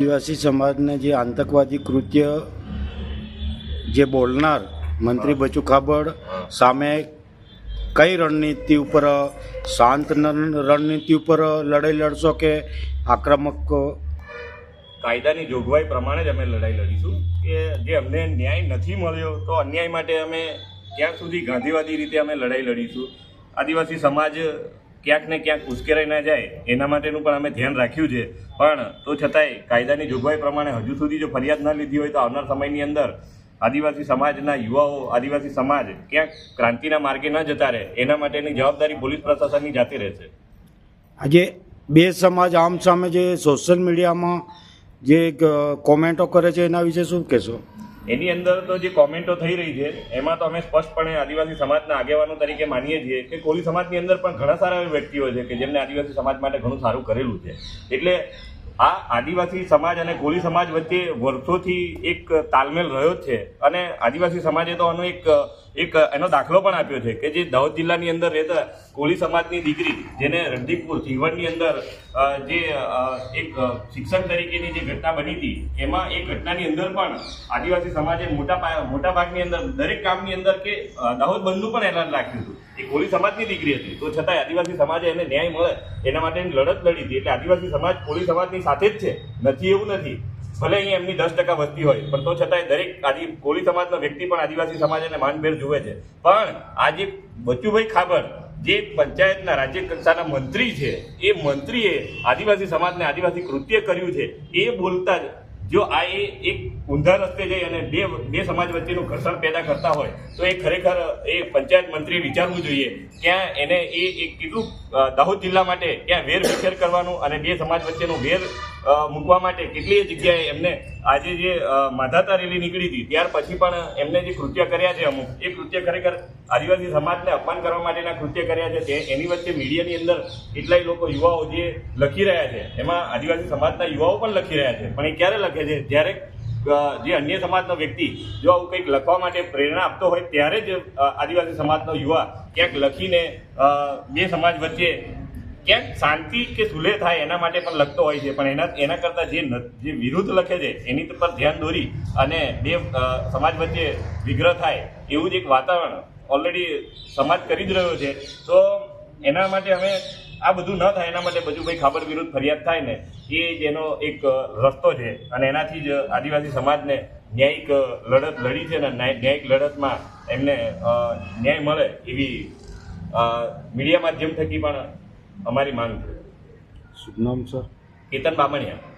આદિવાસી સમાજને જે આતંકવાદી કૃત્ય જે બોલનાર મંત્રી બચુ ખાબડ સામે કઈ રણનીતિ ઉપર શાંત રણનીતિ ઉપર લડાઈ લડશો કે આક્રમક? કાયદાની જોગવાઈ પ્રમાણે જ અમે લડાઈ લડીશું. કે જે અમને ન્યાય નથી મળ્યો તો અન્યાય માટે અમે ક્યાં સુધી ગાંધીવાદી રીતે અમે લડાઈ લડીશું. આદિવાસી સમાજ ક્યાંક ને ક્યાંક ઉશ્કેરાઈ ના જાય, એના માટેનું પણ અમે ધ્યાન રાખ્યું છે. પણ તો છતાંય કાયદાની જોગવાઈ પ્રમાણે હજુ સુધી જો ફરિયાદ ન લીધી હોય તો આવનાર સમયની અંદર આદિવાસી સમાજના યુવાઓ, આદિવાસી સમાજ ક્યાંક ક્રાંતિના માર્ગે ન જતા રહે, એના માટેની જવાબદારી પોલીસ પ્રશાસનની જાતે રહેશે આજે બે સમાજ આમ સામે જે સોશિયલ મીડિયામાં જે કોમેન્ટો કરે છે એના વિશે શું કહેશો? એની અંદર તો જે કોમેન્ટો થઈ રહી છે, એમાં તો અમે સ્પષ્ટપણે આદિવાસી સમાજના આગેવાનો તરીકે માનીએ છીએ કે કોળી સમાજની અંદર પણ ઘણા સારા એવા વ્યક્તિઓ છે કે જેમને આદિવાસી સમાજ માટે ઘણું સારું કરેલું છે. એટલે આ આદિવાસી સમાજ અને કોળી સમાજ વચ્ચે વર્ષોથી એક તાલમેલ રહ્યો છે. અને આદિવાસી સમાજે તો આનો એક એક, એનો દાખલો પણ આપ્યો છે કે જે દાહોદ જિલ્લાની અંદર રહેતા કોળી સમાજની દીકરી, જેને રણદીપપુર સિંહવડની અંદર જે એક શિક્ષક તરીકેની જે ઘટના બની હતી, એમાં એ ઘટનાની અંદર પણ આદિવાસી સમાજે મોટા મોટા ભાગની અંદર, દરેક કામની અંદર કે દાહોદ બંધનું પણ એલાન રાખ્યું હતું. એ કોળી સમાજની દીકરી હતી. તો છતાંય આદિવાસી સમાજે એને ન્યાય મળે, એના માટેની લડત લડી હતી. એટલે આદિવાસી સમાજ કોળી સમાજની સાથે જ છે. નથી એવું નથી. ભલે અહીં એમની દસ ટકા વસ્તી હોય, પણ તો છતાંય દરેક આદિ, કોળી સમાજનો વ્યક્તિ પણ આદિવાસી સમાજ એને માનભેર જુએ છે. પણ આજે બચુભાઈ ખાબર, જે પંચાયતના રાજ્ય કક્ષાના મંત્રી છે, એ મંત્રીએ આદિવાસી સમાજને આદિવાસી કૃત્ય કર્યું છે, એ બોલતા જ જો આ એ એક ઊંધા રસ્તે જઈ અને બે બે સમાજ વચ્ચેનું ઘર્ષણ પેદા કરતા હોય, તો એ ખરેખર એ પંચાયત મંત્રીએ વિચારવું જોઈએ. ક્યાં એને એ કેટલું દાહોદ જિલ્લા માટે ક્યાં વેર વિખેર કરવાનું અને બે સમાજ વચ્ચેનું વેર મૂકવા માટે કેટલીય જગ્યાએ એમને આજે જે માધાતા રેલી નીકળી હતી, ત્યાર પછી પણ એમને જે કૃત્ય કર્યા છે અમુક, એ કૃત્ય ખરેખર આદિવાસી સમાજને અપમાન કરવા માટેના કૃત્ય કર્યા છે. તે, એની વચ્ચે મીડિયાની અંદર કેટલાય લોકો, યુવાઓ જે લખી રહ્યા છે, એમાં આદિવાસી સમાજના યુવાઓ પણ લખી રહ્યા છે. પણ એ ક્યારે લખે છે? જ્યારે જે અન્ય સમાજનો વ્યક્તિ જો આવું કંઈક લખવા માટે પ્રેરણા આપતો હોય, ત્યારે જ આદિવાસી સમાજનો યુવા ક્યાંક લખીને બે સમાજ વચ્ચે ક્યાંક શાંતિ કે સુલે થાય એના માટે પણ લખતો હોય છે, પણ એના એના કરતાં જે જે વિરુદ્ધ લખે છે, એની પર ધ્યાન દોરી અને બે સમાજ વચ્ચે વિગ્રહ થાય એવું જ એક વાતાવરણ ઓલરેડી સમાજ કરી જ રહ્યો છે. તો એના માટે અમે આ બધું ન થાય એના માટે બધું ભાઈ ખાબર વિરુદ્ધ ફરિયાદ થાય ને, એ જ એનો એક રસ્તો છે. અને એનાથી જ આદિવાસી સમાજને ન્યાયિક લડત લડી છે ને ન્યાયિક લડતમાં એમને ન્યાય મળે એવી મીડિયા માધ્યમ થકી પણ અમારી માંગ છે. શુભ નામ સર. કેતન બામણિયા.